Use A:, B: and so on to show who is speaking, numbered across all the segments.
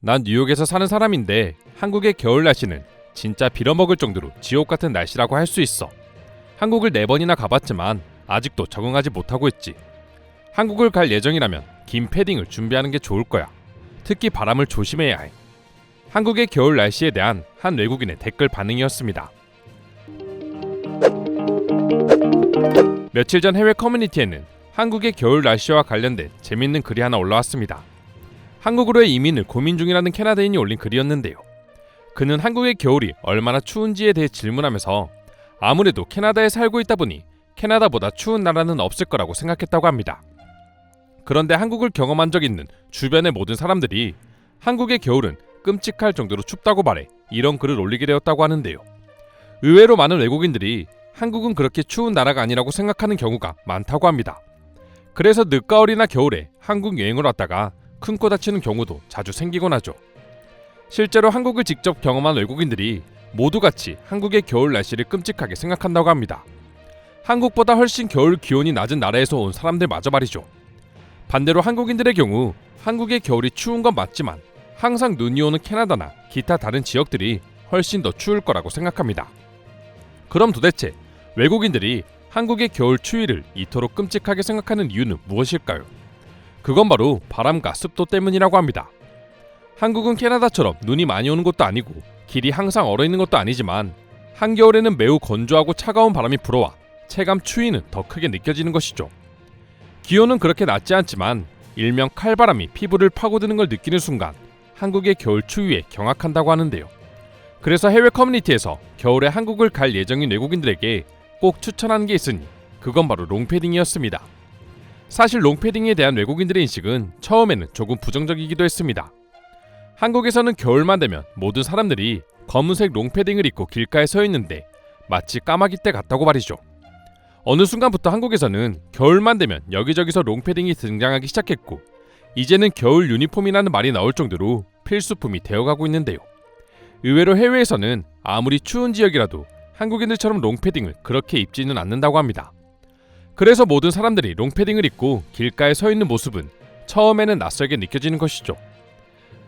A: 난 뉴욕에서 사는 사람인데 한국의 겨울 날씨는 진짜 빌어먹을 정도로 지옥 같은 날씨라고 할 수 있어. 한국을 네 번이나 가봤지만 아직도 적응하지 못하고 있지. 한국을 갈 예정이라면 긴 패딩을 준비하는 게 좋을 거야. 특히 바람을 조심해야 해. 한국의 겨울 날씨에 대한 한 외국인의 댓글 반응이었습니다. 며칠 전 해외 커뮤니티에는 한국의 겨울 날씨와 관련된 재밌는 글이 하나 올라왔습니다. 한국으로의 이민을 고민 중이라는 캐나다인이 올린 글이었는데요. 그는 한국의 겨울이 얼마나 추운지에 대해 질문하면서 아무래도 캐나다에 살고 있다 보니 캐나다보다 추운 나라는 없을 거라고 생각했다고 합니다. 그런데 한국을 경험한 적 있는 주변의 모든 사람들이 한국의 겨울은 끔찍할 정도로 춥다고 말해 이런 글을 올리게 되었다고 하는데요. 의외로 많은 외국인들이 한국은 그렇게 추운 나라가 아니라고 생각하는 경우가 많다고 합니다. 그래서 늦가을이나 겨울에 한국 여행을 왔다가 큰 코 다치는 경우도 자주 생기곤 하죠. 실제로 한국을 직접 경험한 외국인들이 모두 같이 한국의 겨울 날씨를 끔찍하게 생각한다고 합니다. 한국보다 훨씬 겨울 기온이 낮은 나라에서 온 사람들마저 말이죠. 반대로 한국인들의 경우 한국의 겨울이 추운 건 맞지만 항상 눈이 오는 캐나다나 기타 다른 지역들이 훨씬 더 추울 거라고 생각합니다. 그럼 도대체 외국인들이 한국의 겨울 추위를 이토록 끔찍하게 생각하는 이유는 무엇일까요? 그건 바로 바람과 습도 때문이라고 합니다. 한국은 캐나다처럼 눈이 많이 오는 것도 아니고 길이 항상 얼어 있는 것도 아니지만 한겨울에는 매우 건조하고 차가운 바람이 불어와 체감 추위는 더 크게 느껴지는 것이죠. 기온은 그렇게 낮지 않지만 일명 칼바람이 피부를 파고드는 걸 느끼는 순간 한국의 겨울 추위에 경악한다고 하는데요. 그래서 해외 커뮤니티에서 겨울에 한국을 갈 예정인 외국인들에게 꼭 추천하는 게 있으니 그건 바로 롱패딩이었습니다. 사실 롱패딩에 대한 외국인들의 인식은 처음에는 조금 부정적이기도 했습니다. 한국에서는 겨울만 되면 모든 사람들이 검은색 롱패딩을 입고 길가에 서 있는데 마치 까마귀 때 같다고 말이죠. 어느 순간부터 한국에서는 겨울만 되면 여기저기서 롱패딩이 등장하기 시작했고 이제는 겨울 유니폼이라는 말이 나올 정도로 필수품이 되어가고 있는데요. 의외로 해외에서는 아무리 추운 지역이라도 한국인들처럼 롱패딩을 그렇게 입지는 않는다고 합니다. 그래서 모든 사람들이 롱패딩을 입고 길가에 서 있는 모습은 처음에는 낯설게 느껴지는 것이죠.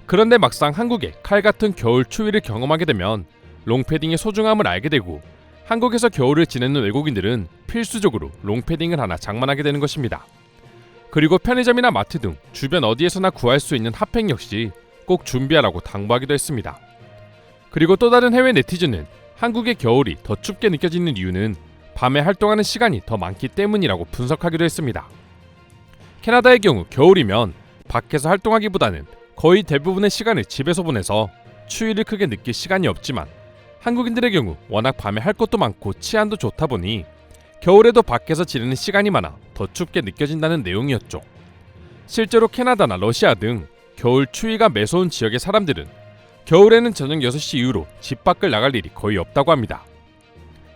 A: 그런데 막상 한국의 칼 같은 겨울 추위를 경험하게 되면 롱패딩의 소중함을 알게 되고 한국에서 겨울을 지내는 외국인들은 필수적으로 롱패딩을 하나 장만하게 되는 것입니다. 그리고 편의점이나 마트 등 주변 어디에서나 구할 수 있는 핫팩 역시 꼭 준비하라고 당부하기도 했습니다. 그리고 또 다른 해외 네티즌은 한국의 겨울이 더 춥게 느껴지는 이유는 밤에 활동하는 시간이 더 많기 때문이라고 분석하기도 했습니다. 캐나다의 경우 겨울이면 밖에서 활동하기보다는 거의 대부분의 시간을 집에서 보내서 추위를 크게 느낄 시간이 없지만 한국인들의 경우 워낙 밤에 할 것도 많고 치안도 좋다 보니 겨울에도 밖에서 지내는 시간이 많아 더 춥게 느껴진다는 내용이었죠. 실제로 캐나다나 러시아 등 겨울 추위가 매서운 지역의 사람들은 겨울에는 저녁 6시 이후로 집 밖을 나갈 일이 거의 없다고 합니다.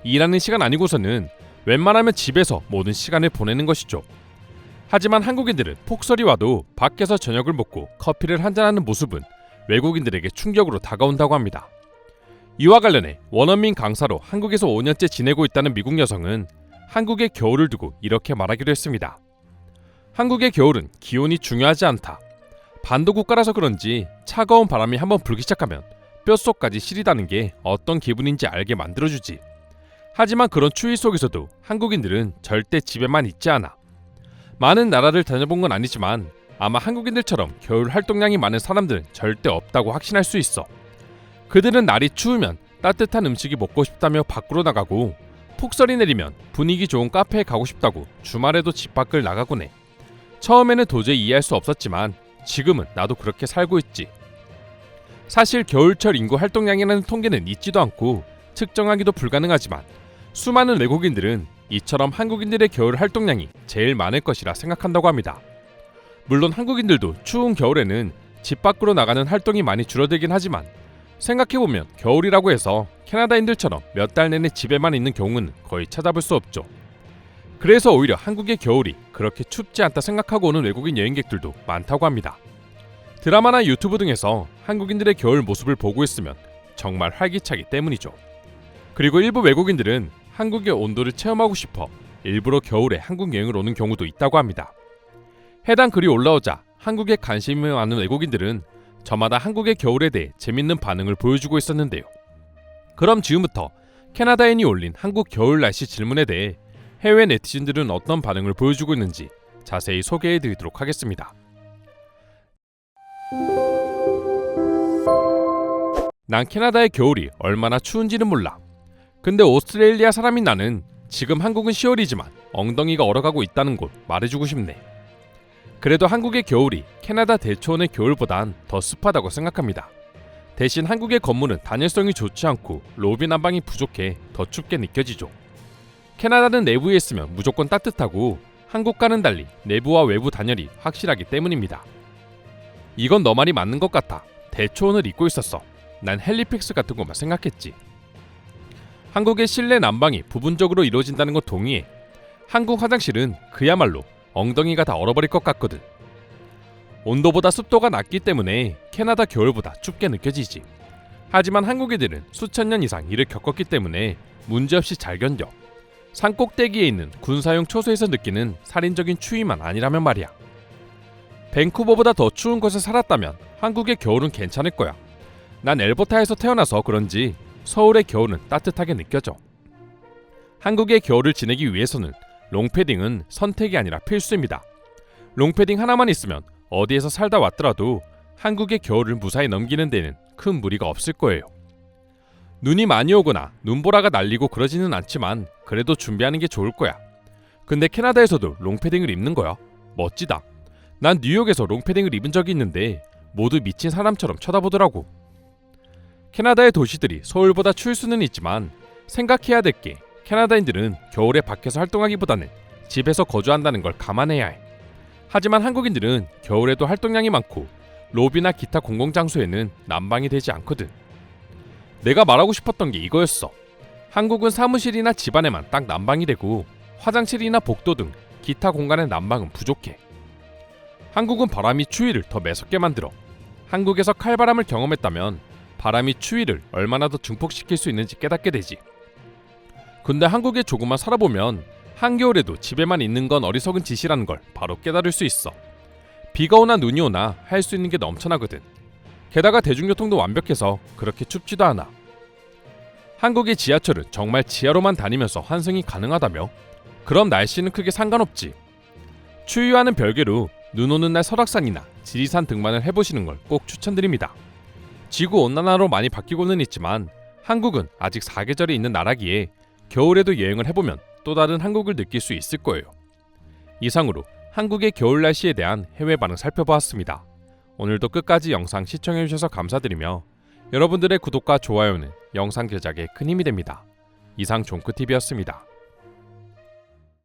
A: 일하는 시간 아니고서는 웬만하면 집에서 모든 시간을 보내는 것이죠. 하지만 한국인들은 폭설이 와도 밖에서 저녁을 먹고 커피를 한잔하는 모습은 외국인들에게 충격으로 다가온다고 합니다. 이와 관련해 원어민 강사로 한국에서 5년째 지내고 있다는 미국 여성은 한국의 겨울을 두고 이렇게 말하기도 했습니다. 한국의 겨울은 기온이 중요하지 않다. 반도 국가라서 그런지 차가운 바람이 한번 불기 시작하면 뼛속까지 시리다는 게 어떤 기분인지 알게 만들어주지. 하지만 그런 추위 속에서도 한국인들은 절대 집에만 있지 않아. 많은 나라를 다녀본 건 아니지만 아마 한국인들처럼 겨울 활동량이 많은 사람들은 절대 없다고 확신할 수 있어. 그들은 날이 추우면 따뜻한 음식이 먹고 싶다며 밖으로 나가고 폭설이 내리면 분위기 좋은 카페에 가고 싶다고 주말에도 집 밖을 나가곤 해. 처음에는 도저히 이해할 수 없었지만 지금은 나도 그렇게 살고 있지. 사실 겨울철 인구 활동량이라는 통계는 있지도 않고 측정하기도 불가능하지만 수많은 외국인들은 이처럼 한국인들의 겨울 활동량이 제일 많을 것이라 생각한다고 합니다. 물론 한국인들도 추운 겨울에는 집 밖으로 나가는 활동이 많이 줄어들긴 하지만 생각해보면 겨울이라고 해서 캐나다인들처럼 몇 달 내내 집에만 있는 경우는 거의 찾아볼 수 없죠. 그래서 오히려 한국의 겨울이 그렇게 춥지 않다 생각하고 오는 외국인 여행객들도 많다고 합니다. 드라마나 유튜브 등에서 한국인들의 겨울 모습을 보고 있으면 정말 활기차기 때문이죠. 그리고 일부 외국인들은 한국의 온도를 체험하고 싶어 일부러 겨울에 한국 여행을 오는 경우도 있다고 합니다. 해당 글이 올라오자 한국에 관심이 많은 외국인들은 저마다 한국의 겨울에 대해 재밌는 반응을 보여주고 있었는데요. 그럼 지금부터 캐나다인이 올린 한국 겨울 날씨 질문에 대해 해외 네티즌들은 어떤 반응을 보여주고 있는지 자세히 소개해 드리도록 하겠습니다. 난 캐나다의 겨울이 얼마나 추운지는 몰라. 근데 오스트레일리아 사람인 나는 지금 한국은 10월이지만 엉덩이가 얼어가고 있다는 걸 말해주고 싶네. 그래도 한국의 겨울이 캐나다 대초원의 겨울보단 더 습하다고 생각합니다. 대신 한국의 건물은 단열성이 좋지 않고 로비 난방이 부족해 더 춥게 느껴지죠. 캐나다는 내부에 있으면 무조건 따뜻하고 한국과는 달리 내부와 외부 단열이 확실하기 때문입니다. 이건 너 말이 맞는 것 같아. 대초원을 입고 있었어. 난 헬리픽스 같은 것만 생각했지. 한국의 실내 난방이 부분적으로 이루어진다는 것 동의해. 한국 화장실은 그야말로 엉덩이가 다 얼어버릴 것 같거든. 온도보다 습도가 낮기 때문에 캐나다 겨울보다 춥게 느껴지지. 하지만 한국인들은 수천 년 이상 이를 겪었기 때문에 문제없이 잘 견뎌. 산 꼭대기에 있는 군사용 초소에서 느끼는 살인적인 추위만 아니라면 말이야. 밴쿠버보다 더 추운 곳에 살았다면 한국의 겨울은 괜찮을 거야. 난 엘버타에서 태어나서 그런지 서울의 겨울은 따뜻하게 느껴져. 한국의 겨울을 지내기 위해서는 롱패딩은 선택이 아니라 필수입니다. 롱패딩 하나만 있으면 어디에서 살다 왔더라도 한국의 겨울을 무사히 넘기는 데는 큰 무리가 없을 거예요. 눈이 많이 오거나 눈보라가 날리고 그러지는 않지만 그래도 준비하는 게 좋을 거야. 근데 캐나다에서도 롱패딩을 입는 거야. 멋지다. 난 뉴욕에서 롱패딩을 입은 적이 있는데 모두 미친 사람처럼 쳐다보더라고. 캐나다의 도시들이 서울보다 추울 수는 있지만 생각해야 될 게 캐나다인들은 겨울에 밖에서 활동하기보다는 집에서 거주한다는 걸 감안해야 해. 하지만 한국인들은 겨울에도 활동량이 많고 로비나 기타 공공장소에는 난방이 되지 않거든. 내가 말하고 싶었던 게 이거였어. 한국은 사무실이나 집안에만 딱 난방이 되고 화장실이나 복도 등 기타 공간의 난방은 부족해. 한국은 바람이 추위를 더 매섭게 만들어. 한국에서 칼바람을 경험했다면 바람이 추위를 얼마나 더 증폭시킬 수 있는지 깨닫게 되지. 근데 한국에 조금만 살아보면 한겨울에도 집에만 있는 건 어리석은 짓이라는 걸 바로 깨달을 수 있어. 비가 오나 눈이 오나 할 수 있는 게 넘쳐나거든. 게다가 대중교통도 완벽해서 그렇게 춥지도 않아. 한국의 지하철은 정말 지하로만 다니면서 환승이 가능하다며? 그럼 날씨는 크게 상관없지. 추위와는 별개로 눈 오는 날 설악산이나 지리산 등반을 해보시는 걸 꼭 추천드립니다. 지구 온난화로 많이 바뀌고는 있지만 한국은 아직 사계절이 있는 나라기에 겨울에도 여행을 해보면 또 다른 한국을 느낄 수 있을 거예요. 이상으로 한국의 겨울 날씨에 대한 해외 반응 살펴보았습니다. 오늘도 끝까지 영상 시청해주셔서 감사드리며 여러분들의 구독과 좋아요는 영상 제작에 큰 힘이 됩니다. 이상 종크TV였습니다.